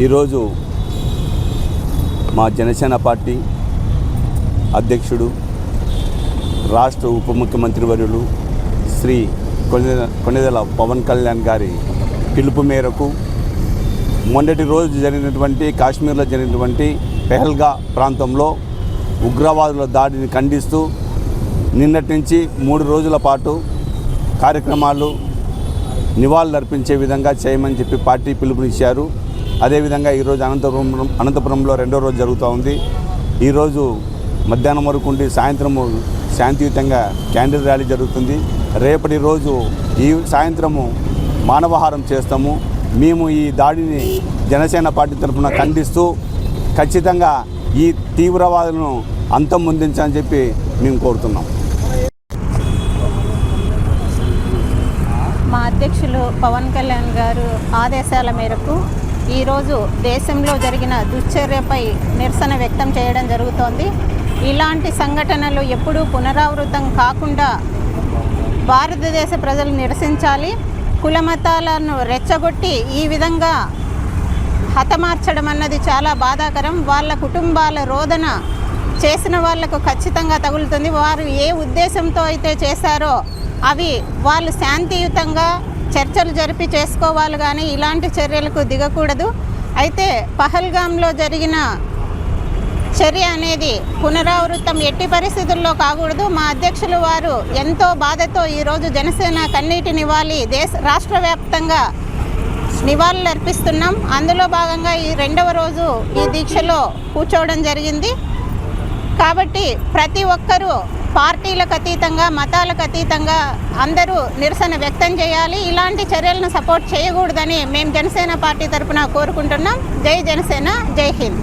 ఈరోజు మా జనసేన పార్టీ అధ్యక్షుడు రాష్ట్ర ఉప ముఖ్యమంత్రి వర్యులు శ్రీ కొనిదెల కొనిదెల పవన్ కళ్యాణ్ గారి పిలుపు మేరకు మొన్నటి రోజు జరిగినటువంటి కాశ్మీర్లో జరిగినటువంటి పెహల్గా ప్రాంతంలో ఉగ్రవాదుల దాడిని ఖండిస్తూ నిన్నటి నుంచి మూడు రోజుల పాటు కార్యక్రమాలు నివాళులు అర్పించే విధంగా చేయమని చెప్పి పార్టీ పిలుపునిచ్చారు. అదేవిధంగా ఈరోజు అనంతపురం అనంతపురంలో రెండో రోజు జరుగుతూ ఉంది. ఈరోజు మధ్యాహ్నం వరకు ఉండి సాయంత్రము శాంతియుతంగా క్యాండిల్ ర్యాలీ జరుగుతుంది. రేపటి రోజు ఈ సాయంత్రము మానవహారం చేస్తాము. మేము ఈ దాడిని జనసేన పార్టీ తరఫున ఖండిస్తూ ఖచ్చితంగా ఈ తీవ్రవాదులను అంతం ముందించని చెప్పి మేము కోరుతున్నాం. మా అధ్యక్షులు పవన్ కళ్యాణ్ గారు ఆదేశాల మేరకు ఈరోజు దేశంలో జరిగిన దుశ్చర్యపై నిరసన వ్యక్తం చేయడం జరుగుతోంది. ఇలాంటి సంఘటనలు ఎప్పుడూ పునరావృతం కాకుండా భారతదేశ ప్రజలు నిరసించాలి. కులమతాలను రెచ్చగొట్టి ఈ విధంగా హతమార్చడం అన్నది చాలా బాధాకరం. వాళ్ళ కుటుంబాల రోదన చేసిన వాళ్ళకు ఖచ్చితంగా తగులుతుంది. వారు ఏ ఉద్దేశంతో అయితే చేశారో అవి వాళ్ళు శాంతియుతంగా చర్చలు జరిపి చేసుకోవాలి కానీ ఇలాంటి చర్యలకు దిగకూడదు. అయితే పహల్గాంలో జరిగిన చర్య అనేది పునరావృతం ఎట్టి పరిస్థితుల్లో కాకూడదు. మా అధ్యక్షులు వారు ఎంతో బాధతో ఈరోజు జనసేన కన్నీటి నివాళి దేశ రాష్ట్ర వ్యాప్తంగా నివాళులు అర్పిస్తున్నాం అందులో భాగంగా ఈ రెండవ రోజు ఈ దీక్షలో కూర్చోవడం జరిగింది. కాబట్టి ప్రతి ఒక్కరూ పార్టీలకు అతీతంగా మతాలకు అతీతంగా అందరూ నిరసన వ్యక్తం చేయాలి. ఇలాంటి చర్యలను సపోర్ట్ చేయకూడదని మేము జనసేన పార్టీ తరఫున కోరుకుంటున్నాం. జై జనసేన జై హింద్.